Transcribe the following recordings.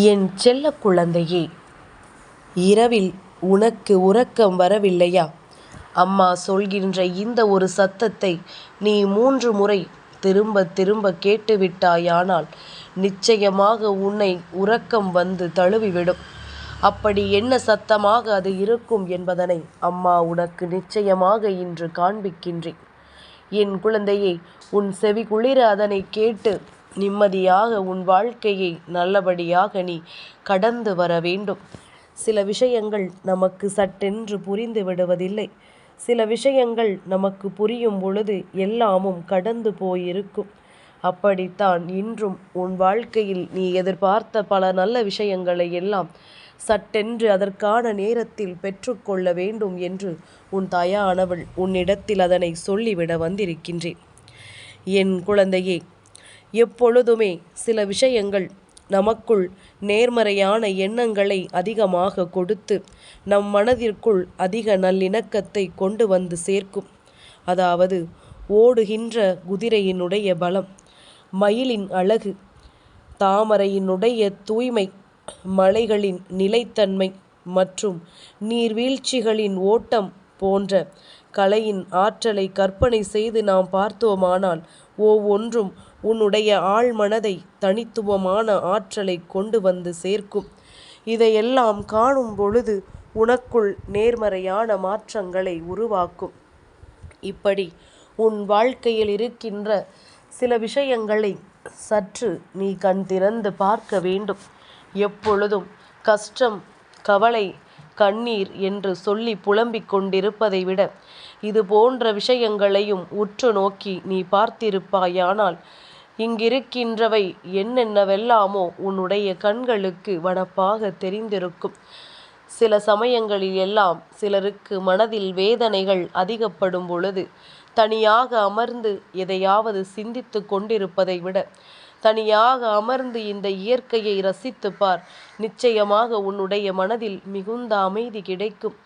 என் செல்ல குழந்தையே இரவில் உனக்கு உறக்கம் வரவில்லையா? அம்மா சொல்கின்ற இந்த ஒரு சத்தத்தை நீ மூன்று முறை திரும்ப திரும்ப கேட்டுவிட்டாயானால் நிச்சயமாக உன்னை உறக்கம் வந்து தழுவிவிடும். அப்படி என்ன சத்தமாக அது இருக்கும் என்பதனை அம்மா உனக்கு நிச்சயமாக இன்று காண்பிக்கின்றேன். என் குழந்தையே உன் செவி குளிர அதனை கேட்டு நிம்மதியாக உன் வாழ்க்கையை நல்லபடியாக நீ கடந்து வர வேண்டும். சில விஷயங்கள் நமக்கு சட்டென்று புரிந்து விடுவதில்லை. சில விஷயங்கள் நமக்கு புரியும் பொழுது எல்லாமும் கடந்து போயிருக்கும். அப்படித்தான் இன்றும் உன் வாழ்க்கையில் நீ எதிர்பார்த்த பல நல்ல விஷயங்களை எல்லாம் சட்டென்று அதற்கான நேரத்தில் பெற்றுக்கொள்ள வேண்டும் என்று உன் தாயானவள் உன்னிடத்தில் அதனை சொல்லிவிட வந்திருக்கின்றேன். என் குழந்தையே எப்பொழுதுமே சில விஷயங்கள் நமக்குள் நேர்மறையான எண்ணங்களை அதிகமாக கொடுத்து நம் மனதிற்குள் அதிக நல்லிணக்கத்தை கொண்டு வந்து சேர்க்கும். அதாவது ஓடுகின்ற குதிரையினுடைய பலம் மயிலின் அழகு தாமரையினுடைய தூய்மை மலைகளின் நிலைத்தன்மை மற்றும் நீர்வீழ்ச்சிகளின் ஓட்டம் போன்ற கலையின் ஆற்றலை கற்பனை செய்து நாம் பார்த்தோமானால் ஒவ்வொன்றும் உன்னுடைய ஆழ்மனதை தனித்துவமான ஆற்றலை கொண்டு வந்து சேர்க்கும். இதையெல்லாம் காணும் பொழுது உனக்குள் நேர்மறையான மாற்றங்களை உருவாக்கும். இப்படி உன் வாழ்க்கையில் இருக்கின்ற சில விஷயங்களை சற்று நீ கண் திறந்து பார்க்க வேண்டும். எப்பொழுதும் கஷ்டம் கவலை கண்ணீர் என்று சொல்லி புலம்பிக் கொண்டிருப்பதை விட இது போன்ற விஷயங்களையும் உற்று நோக்கி நீ பார்த்திருப்பாயானால் இங்கிருக்கின்றவை என்னென்னவெல்லாமோ உன்னுடைய கண்களுக்கு வனப்பாக தெரிந்திருக்கும். சில சமயங்களில் எல்லாம் சிலருக்கு மனதில் வேதனைகள் அதிகப்படும் பொழுது தனியாக அமர்ந்து எதையாவது சிந்தித்து கொண்டிருப்பதை விட தனியாக அமர்ந்து இந்த இயற்கையை ரசித்துப்பார். நிச்சயமாக உன்னுடைய மனதில் மிகுந்த அமைதி கிடைக்கும்.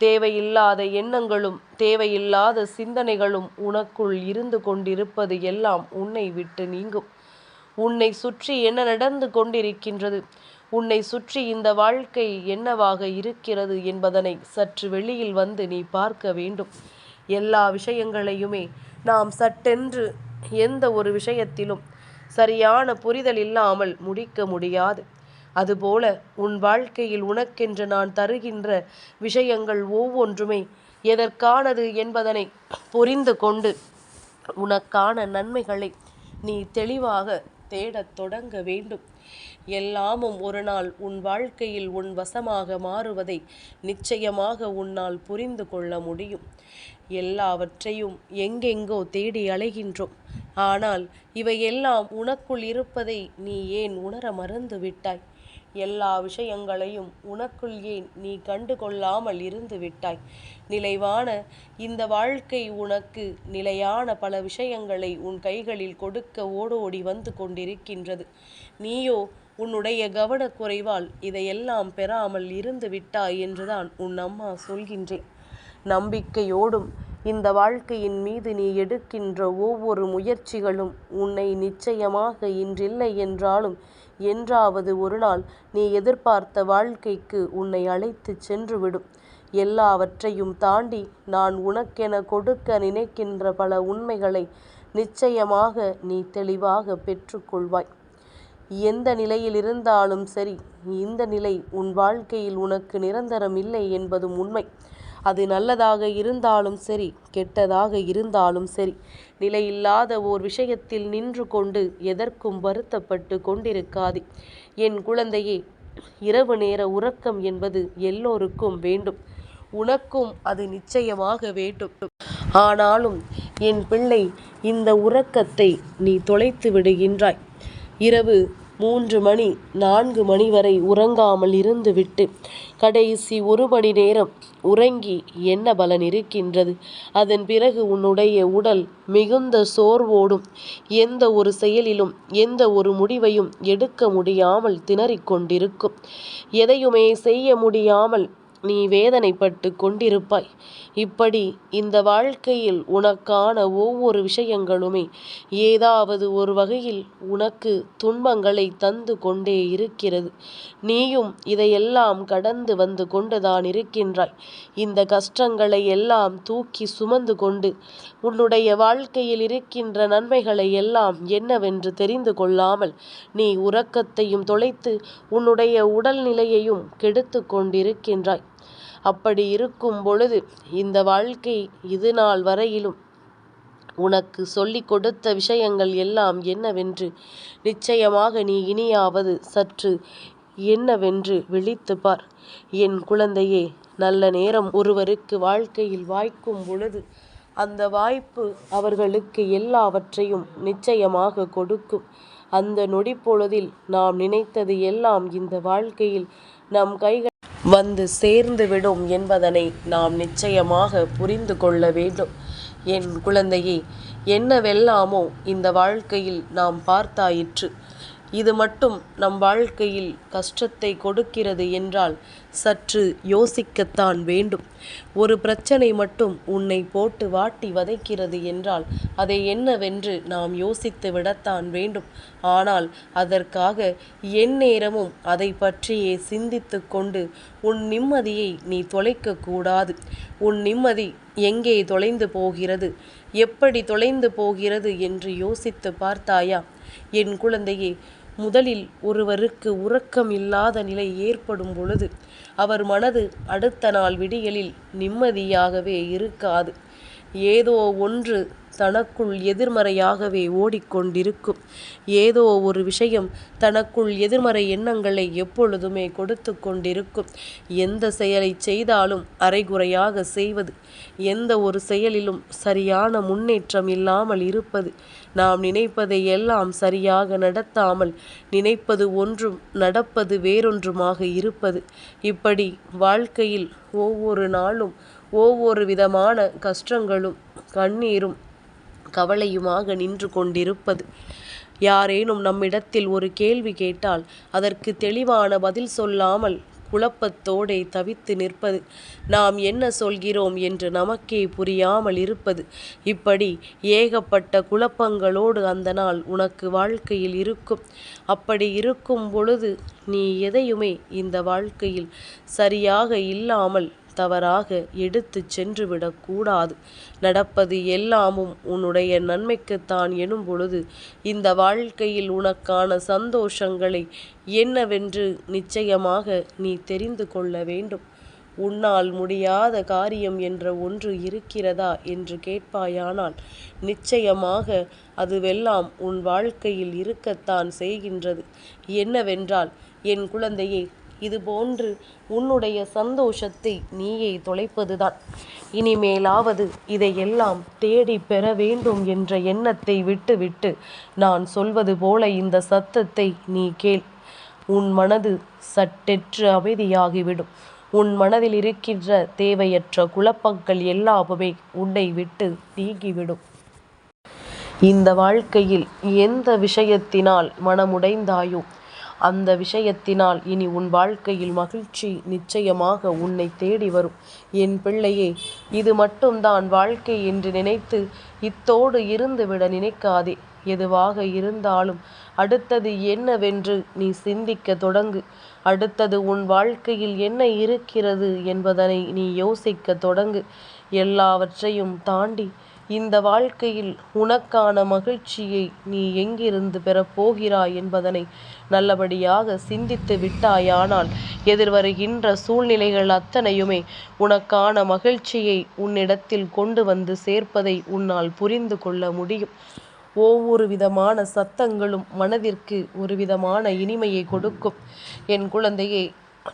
தேவையில்லாத எண்ணங்களும் தேவையில்லாத சிந்தனைகளும் உனக்குள் இருந்து கொண்டிருப்பது எல்லாம் உன்னை விட்டு நீங்கும். உன்னை சுற்றி என்ன நடந்து கொண்டிருக்கின்றது? உன்னை சுற்றி இந்த வாழ்க்கை என்னவாக இருக்கிறது என்பதனை சற்று வெளியில் வந்து நீ பார்க்க வேண்டும். எல்லா விஷயங்களையுமே நாம் சட்டென்று எந்த ஒரு விஷயத்திலும் சரியான புரிதல் இல்லாமல் முடிக்க முடியாது. அதுபோல உன் வாழ்க்கையில் உனக்கென்று நான் தருகின்ற விஷயங்கள் ஒவ்வொன்றுமே எதற்கானது என்பதனை புரிந்து கொண்டு உனக்கான நன்மைகளை நீ தெளிவாக தேடத் தொடங்க வேண்டும். எல்லாமும் ஒரு நாள் உன் வாழ்க்கையில் உன் வசமாக மாறுவதை நிச்சயமாக உன்னால் புரிந்து கொள்ள முடியும். எல்லாவற்றையும் எங்கெங்கோ தேடி அலைகின்றோம். ஆனால் இவையெல்லாம் உனக்குள் இருப்பதை நீ ஏன் உணர மறந்து விட்டாய்? எல்லா விஷயங்களையும் உனக்குள் ஏன் நீ கண்டு கொள்ளாமல் இருந்து விட்டாய்? நிலைவான இந்த வாழ்க்கை உனக்கு நிலையான பல விஷயங்களை உன் கைகளில் கொடுக்க ஓடோடி வந்து கொண்டிருக்கின்றது. நீயோ உன்னுடைய கவனக்குறைவால் இதையெல்லாம் பெறாமல் இருந்து விட்டாய் என்றுதான் உன் அம்மா சொல்கின்றேன் நம்பிக்கையோடும் இந்த வாழ்க்கையின் மீது நீ எடுக்கின்ற ஒவ்வொரு முயற்சிகளும் உன்னை நிச்சயமாக இன்றில்லை என்றாலும் என்றாவது ஒரு நாள் நீ எதிர்பார்த்த வாழ்க்கைக்கு உன்னை அழைத்து சென்றுவிடும். எல்லாவற்றையும் தாண்டி நான் உனக்கென கொடுக்க நினைக்கின்ற பல உண்மைகளை நிச்சயமாக நீ தெளிவாக பெற்றுக்கொள்வாய். எந்த நிலையில் இருந்தாலும் சரி இந்த நிலை உன் வாழ்க்கையில் உனக்கு நிரந்தரம் இல்லை என்பதும் உண்மை. அது நல்லதாக இருந்தாலும் சரி கெட்டதாக இருந்தாலும் சரி. நிலையில்லாத ஓர் விஷயத்தில் நின்று கொண்டு எதற்கும் வருத்தப்பட்டு கொண்டிருக்காதே. என் குழந்தையே இரவு நேர உறக்கம் என்பது எல்லோருக்கும் வேண்டும். உனக்கும் அது நிச்சயமாக வேண்டும். ஆனாலும் என் பிள்ளை இந்த உறக்கத்தை நீ தொலைத்து விடுகின்றாய். இரவு மூன்று மணி நான்கு மணி வரை உறங்காமல் இருந்துவிட்டு கடைசி ஒரு மணி நேரம் உறங்கி என்ன பலன் இருக்கின்றது? அதன் பிறகு உன்னுடைய உடல் மிகுந்த சோர்வோடும் எந்த ஒரு செயலிலும் எந்த ஒரு முடிவையும் எடுக்க முடியாமல் திணறிக் கொண்டிருக்கும் எதையுமே செய்ய முடியாமல் நீ வேதனைப்பட்டு கொண்டிருப்பாய். இப்படி இந்த வாழ்க்கையில் உனக்கான ஒவ்வொரு விஷயங்களுமே ஏதாவது ஒரு வகையில் உனக்கு துன்பங்களை தந்து கொண்டே இருக்கிறது. நீயும் இதையெல்லாம் கடந்து வந்து கொண்டுதான் இருக்கின்றாய். இந்த கஷ்டங்களை எல்லாம் தூக்கி சுமந்து கொண்டு உன்னுடைய வாழ்க்கையில் இருக்கின்ற நன்மைகளை எல்லாம் என்னவென்று தெரிந்து கொள்ளாமல் நீ உறக்கத்தையும் தொலைத்து உன்னுடைய உடல்நிலையையும் கெடுத்து கொண்டிருக்கின்றாய். அப்படி இருக்கும் பொழுது இந்த வாழ்க்கை இது நாள் வரையிலும் உனக்கு சொல்லிக் கொடுத்த விஷயங்கள் எல்லாம் என்னவென்று நிச்சயமாக நீ இனியாவது சற்று என்னவென்று விழித்து பார். என் குழந்தையே நல்ல நேரம் ஒருவருக்கு வாழ்க்கையில் வாய்க்கும் பொழுது அந்த வாய்ப்பு அவர்களுக்கு எல்லாவற்றையும் நிச்சயமாக கொடுக்கும். அந்த நொடிப்பொழுதில் நாம் நினைத்தது எல்லாம் இந்த வாழ்க்கையில் நம் கைகள் வந்து சேர்ந்து விடும் என்பதனை நாம் நிச்சயமாக புரிந்து கொள்ள வேண்டும். என் குழந்தையே என்னவெல்லாமோ இந்த வாழ்க்கையில் நாம் பார்த்தாயிற்று. இது மட்டும் நம் வாழ்க்கையில் கஷ்டத்தை கொடுக்கிறது என்றால் சற்று யோசிக்கத்தான் வேண்டும். ஒரு பிரச்சனை மட்டும் உன்னை போட்டு வாட்டி வதைக்கிறது என்றால் அதை என்னவென்று நாம் யோசித்து விடத்தான் வேண்டும். ஆனால் அதற்காக எந்நேரமும் அதை பற்றியே சிந்தித்து கொண்டு உன் நிம்மதியை நீ தொலைக்கக்கூடாது உன் நிம்மதி எங்கே தொலைந்து போகிறது? எப்படி தொலைந்து போகிறது என்று யோசித்து பார்த்தாயா? என் குழந்தையே முதலில் ஒருவருக்கு உறக்கம் இல்லாத நிலை ஏற்படும் பொழுது அவர் மனது அடுத்த நாள் விடியலில் நிம்மதியாகவே இருக்காது. ஏதோ ஒன்று தனக்குள் எதிர்மறையாகவே ஓடிக்கொண்டிருக்கும். ஏதோ ஒரு விஷயம் தனக்குள் எதிர்மறை எண்ணங்களை எப்பொழுதுமே கொடுத்து கொண்டிருக்கும். எந்த செயலை செய்தாலும் அரைகுறையாக செய்வது எந்த ஒரு செயலிலும் சரியான முன்னேற்றம் இல்லாமல் இருப்பது. நாம் நினைப்பதை எல்லாம் சரியாக நடத்தாமல் நினைப்பது ஒன்றும் நடப்பது வேறொன்றுமாக இருப்பது. இப்படி வாழ்க்கையில் ஒவ்வொரு நாளும் ஒவ்வொரு விதமான கஷ்டங்களும் கண்ணீரும் கவலையுமாக நின்று கொண்டிருப்பது. யாரேனும் நம்மிடத்தில் ஒரு கேள்வி கேட்டால் அதற்கு தெளிவான பதில் சொல்லாமல் குழப்பத்தோடே தவித்து நிற்பது. நாம் என்ன சொல்கிறோம் என்று நமக்கே புரியாமல் இருப்பது. இப்படி ஏகப்பட்ட குழப்பங்களோடு அந்த நாள் உனக்கு வாழ்க்கையில் இருக்கும். அப்படி இருக்கும் பொழுது நீ எதையுமே இந்த வாழ்க்கையில் சரியாக இல்லாமல் தவறாக எடுத்துச் சென்றுவிடக்கூடாது நடப்பது எல்லாமும் உன்னுடைய நன்மைக்குத்தான் எனும் பொழுது இந்த வாழ்க்கையில் உனக்கான சந்தோஷங்களை என்னவென்று நிச்சயமாக நீ தெரிந்து கொள்ள வேண்டும். உன்னால் முடியாத காரியம் என்ற ஒன்று இருக்கிறதா என்று கேட்பாயானால் நிச்சயமாக அதுவெல்லாம் உன் வாழ்க்கையில் இருக்கத்தான் செய்கின்றது. என்னவென்றால் என் குழந்தையே இதுபோன்று உன்னுடைய சந்தோஷத்தை நீயே தொலைப்பதுதான். இனிமேலாவது இதையெல்லாம் தேடி பெற வேண்டும் என்ற எண்ணத்தை விட்டுவிட்டு நான் சொல்வது போல இந்த சத்தத்தை நீ கேள். உன் மனது சட்டெற்று அமைதியாகிவிடும். உன் மனதில் இருக்கின்ற தேவையற்ற குழப்பங்கள் எல்லாமே உன்னை விட்டு நீங்கிவிடும். இந்த வாழ்க்கையில் எந்த விஷயத்தினால் மனமுடைந்தாயோ அந்த விஷயத்தினால் இனி உன் வாழ்க்கையில் மகிழ்ச்சி நிச்சயமாக உன்னை தேடி வரும். என் பிள்ளையே இது மட்டும்தான் வாழ்க்கை என்று நினைத்து இத்தோடு இருந்துவிட நினைக்காதே. எதுவாக இருந்தாலும் அடுத்தது என்னவென்று நீ சிந்திக்க தொடங்கு. அடுத்தது உன் வாழ்க்கையில் என்ன இருக்கிறது என்பதனை நீ யோசிக்க தொடங்கு. எல்லாவற்றையும் தாண்டி இந்த வாழ்க்கையில் உனக்கான மகிழ்ச்சியை நீ எங்கிருந்து பெறப்போகிறாய் என்பதனை நல்லபடியாக சிந்தித்து விட்டாயானால் எதிர்வருகின்ற சூழ்நிலைகள் அத்தனையுமே உனக்கான மகிழ்ச்சியை உன்னிடத்தில் கொண்டு வந்து சேர்ப்பதை உன்னால் புரிந்து கொள்ள முடியும். ஒவ்வொரு விதமான சத்தங்களும் மனதிற்கு ஒரு விதமான இனிமையை கொடுக்கும். என் குழந்தையே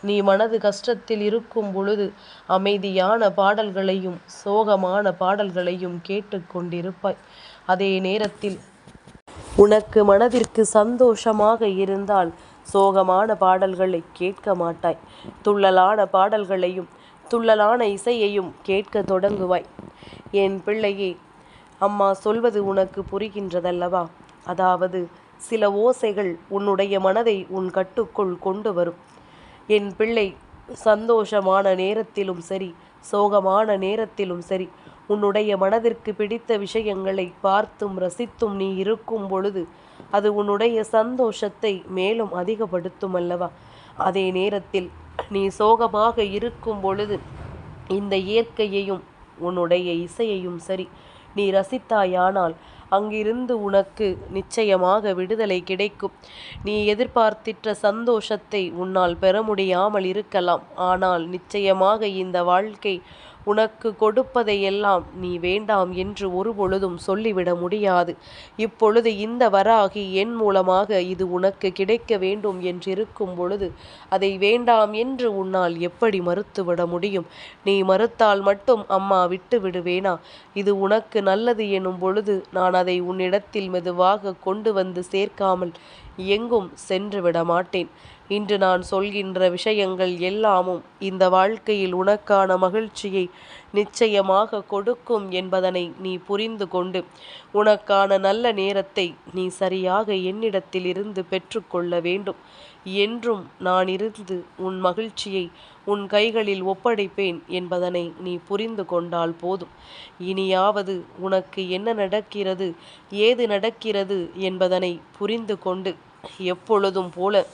நீ மனது கஷ்டத்தில் இருக்கும் பொழுது அமைதியான பாடல்களையும் சோகமான பாடல்களையும் கேட்டுக்கொண்டிருப்பாய் அதே நேரத்தில் உனக்கு மனதிற்கு சந்தோஷமாக இருந்தால் சோகமான பாடல்களை கேட்க மாட்டாய். துள்ளலான பாடல்களையும் துள்ளலான இசையையும் கேட்க தொடங்குவாய். என் பிள்ளையே அம்மா சொல்வது உனக்கு புரிகின்றதல்லவா? அதாவது சில ஓசைகள் உன்னுடைய மனதை உன் கட்டுக்குள் கொண்டு வரும். என் பிள்ளை சந்தோஷமான நேரத்திலும் சரி சோகமான நேரத்திலும் சரி உன்னுடைய மனதிற்கு பிடித்த விஷயங்களை பார்த்தும் ரசித்தும் நீ இருக்கும் பொழுது அது உன்னுடைய சந்தோஷத்தை மேலும் அதிகப்படுத்தும் அல்லவா? அதே நேரத்தில் நீ சோகமாக இருக்கும் பொழுது இந்த இயற்கையையும் உன்னுடைய இசையையும் சரி நீ ரசித்தாயானால் அங்கிருந்து உனக்கு நிச்சயமாக விடுதலை கிடைக்கும். நீ எதிர்பார்த்திட்ட சந்தோஷத்தை உன்னால் பெற முடியாமல் இருக்கலாம். ஆனால் நிச்சயமாக இந்த வாழ்க்கை உனக்கு கொடுப்பதையெல்லாம் நீ வேண்டாம் என்று ஒரு பொழுதும் சொல்லிவிட முடியாது. இப்பொழுது இந்த வராகி என் மூலமாக இது உனக்கு கிடைக்க வேண்டும் என்றிருக்கும் பொழுது அதை வேண்டாம் என்று உன்னால் எப்படி மறுத்துவிட முடியும்? நீ மறுத்தால் மட்டும் அம்மா விட்டு விடுவேனா? இது உனக்கு நல்லது எனும் பொழுது நான் அதை உன்னிடத்தில் மெதுவாக கொண்டு வந்து சேர்க்காமல் எங்கும் சென்று விட மாட்டேன். இன்று நான் சொல்கின்ற விஷயங்கள் எல்லாமும் இந்த வாழ்க்கையில் உனக்கான மகிழ்ச்சியை நிச்சயமாக கொடுக்கும் என்பதனை நீ புரிந்து கொண்டு உனக்கான நல்ல நேரத்தை நீ சரியாக என்னிடத்தில் இருந்து பெற்றுக்கொள்ள வேண்டும். என்றும் நான் இருந்து உன் மகிழ்ச்சியை உன் கைகளில் ஒப்படைப்பேன் என்பதனை நீ புரிந்து கொண்டால் போதும். இனியாவது உனக்கு என்ன நடக்கிறது ஏது நடக்கிறது என்பதனை புரிந்து கொண்டு எப்பொழுதும் போல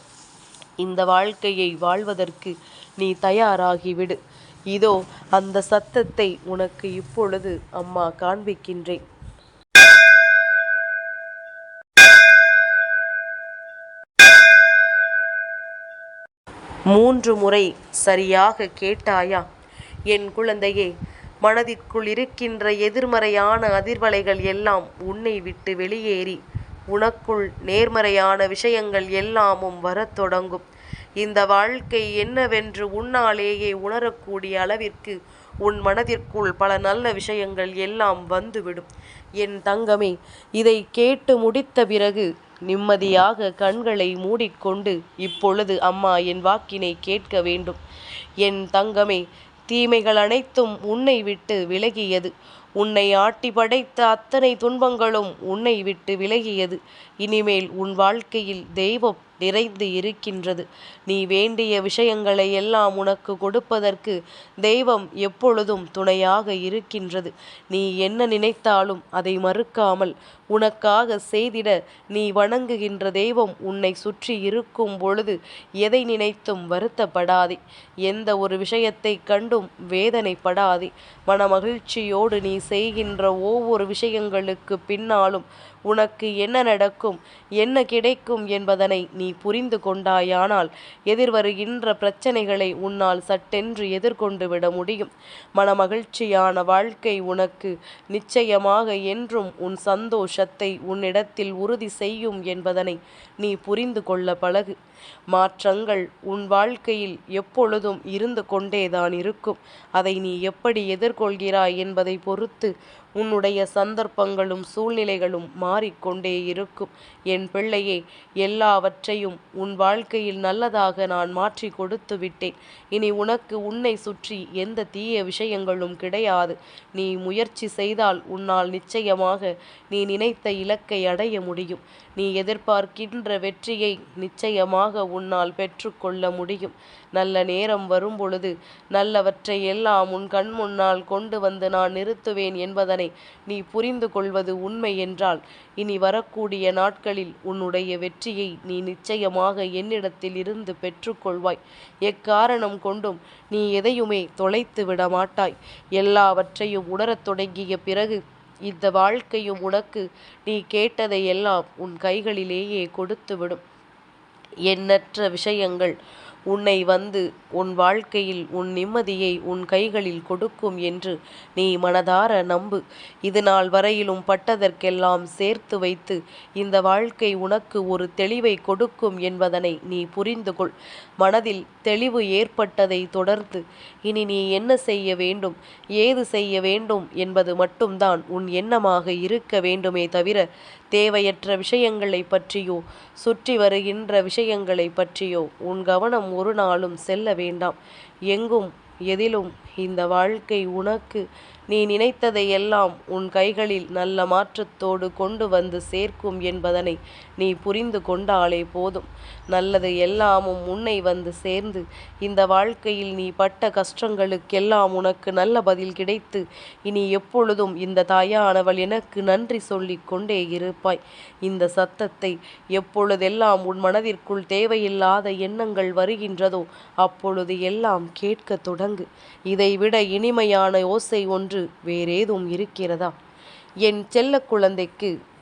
இந்த வாழ்க்கையை வாழ்வதற்கு நீ தயாராகிவிடு. இதோ அந்த சத்தத்தை உனக்கு இப்பொழுது அம்மா காண்பிக்கின்றேன். மூன்று முறை சரியாக கேட்டாயா? என் குழந்தையே மனதிற்குள் இருக்கின்ற எதிர்மறையான அதிர்வலைகள் எல்லாம் உன்னை விட்டு வெளியேறி உனக்குள் நேர்மறையான விஷயங்கள் எல்லாமும் வரத் தொடங்கும். இந்த வாழ்க்கை என்னவென்று உன்னாலேயே உணரக்கூடிய அளவிற்கு உன் மனதிற்குள் பல நல்ல விஷயங்கள் எல்லாம் வந்துவிடும். என் தங்கமே இதை கேட்டு முடித்த பிறகு நிம்மதியாக கண்களை மூடிக்கொண்டு இப்பொழுது அம்மா என் வாக்கினை கேட்க வேண்டும். என் தங்கமே தீமைகள் அனைத்தும் உன்னை விட்டு விலகியது. உன்னை ஆட்டி படைத்த அத்தனை துன்பங்களும் உன்னை விட்டு விலகியது. இனிமேல் உன் வாழ்க்கையில் தெய்வம் நிறைந்து இருக்கின்றது. நீ வேண்டிய விஷயங்களை எல்லாம் உனக்கு கொடுப்பதற்கு தெய்வம் எப்பொழுதும் துணையாக இருக்கின்றது. நீ என்ன நினைத்தாலும் அதை மறுக்காமல் உனக்காக செய்திட நீ வணங்குகின்ற தெய்வம் உன்னை சுற்றி இருக்கும் பொழுது எதை நினைத்தும் வருத்தப்படாதே. எந்த ஒரு விஷயத்தை கண்டும் வேதனைப்படாதே. மன மகிழ்ச்சியோடு நீ செய்கின்ற ஒவ்வொரு விஷயங்களுக்கு பின்னாலும் உனக்கு என்ன நடக்கும்? என்ன கிடைக்கும் என்பதனை நீ புரிந்து கொண்டாயானால் எதிர்வருகின்ற பிரச்சனைகளை உன்னால் சட்டென்று எதிர்கொண்டு விட முடியும். மனமகிழ்ச்சியான வாழ்க்கை உனக்கு நிச்சயமாக என்றும் உன் சந்தோஷத்தை உன்னிடத்தில் உறுதி செய்யும் என்பதனை நீ புரிந்து கொள்ள பழகு. மாற்றங்கள் உன் வாழ்க்கையில் எப்பொழுதும் இருந்து கொண்டேதான் இருக்கும். அதை நீ எப்படி எதிர்கொள்கிறாய் என்பதை பொறுத்து உன்னுடைய சந்தர்ப்பங்களும் சூழ்நிலைகளும் மாறிக்கொண்டே இருக்கும். என் பிள்ளையே எல்லாவற்றையும் உன் வாழ்க்கையில் நல்லதாக நான் மாற்றி கொடுத்து விட்டேன். இனி உனக்கு உன்னை சுற்றி எந்த தீய விஷயங்களும் கிடையாது. நீ முயற்சி செய்தால் உன்னால் நிச்சயமாக நீ நினைத்த இலக்கை அடைய முடியும். நீ எதிர்பார்க்கின்ற வெற்றியை நிச்சயமாக உன்னால் பெற்றுக்கொள்ள முடியும். நல்ல நேரம் வரும் பொழுது நல்லவற்றை எல்லாம் உன் கண் முன்னால் கொண்டு வந்து நான் நிறுத்துவேன் என்பதனை நீ புரிந்து கொள்வது உண்மை என்றால் இனி வரக்கூடிய நாட்களில் உன்னுடைய வெற்றியை நீ நிச்சயமாக என்னிடத்தில் இருந்து பெற்றுக்கொள்வாய் எக்காரணம் கொண்டும் நீ எதையுமே தொலைத்து விட மாட்டாய். எல்லாவற்றையும் உணரத் தொடங்கிய பிறகு இந்த வாழ்க்கையும் உனக்கு நீ கேட்டதை எல்லாம் உன் கைகளிலேயே கொடுத்துவிடும். எண்ணற்ற விஷயங்கள் உன்னை வந்து உன் வாழ்க்கையில் உன் நிம்மதியை உன் கைகளில் கொடுக்கும் என்று நீ மனதார நம்பு. இது நாள் வரையிலும் பட்டதற்கெல்லாம் சேர்த்து வைத்து இந்த வாழ்க்கை உனக்கு ஒரு தெளிவை கொடுக்கும் என்பதனை நீ புரிந்து கொள் மனதில் தெளிவு ஏற்பட்டதை தொடர்ந்து இனி நீ என்ன செய்ய வேண்டும்? ஏது செய்ய வேண்டும் என்பது மட்டும்தான் உன் எண்ணமாக இருக்க வேண்டுமே தவிர தேவையற்ற விஷயங்களை பற்றியோ சுற்றி வருகின்ற விஷயங்களை பற்றியோ உன் கவனம் ஒரு நாளும் செல்ல வேண்டாம். எங்கும் எதிலும் இந்த வாழ்க்கை உனக்கு நீ நினைத்ததை எல்லாம் உன் கைகளில் நல்ல மாற்றத்தோடு கொண்டு வந்து சேர்க்கும் என்பதனை நீ புரிந்து கொண்டாலே போதும். நல்லது எல்லாமும் உன்னை வந்து சேர்ந்து இந்த வாழ்க்கையில் நீ பட்ட கஷ்டங்களுக்கெல்லாம் உனக்கு நல்ல பதில் கிடைத்து இனி எப்பொழுதும் இந்த தாயானவள் எனக்கு நன்றி சொல்லிக் கொண்டே இருப்பாய். இந்த சத்தத்தை எப்பொழுதெல்லாம் உன் மனதிற்குள் தேவையில்லாத எண்ணங்கள் வருகின்றதோ அப்பொழுது எல்லாம் கேட்க தொடங்கு. இதைவிட இனிமையான ஓசை ஒன்று வேறேதும் இருக்கிறதா? என் செல்ல குழந்தைக்கு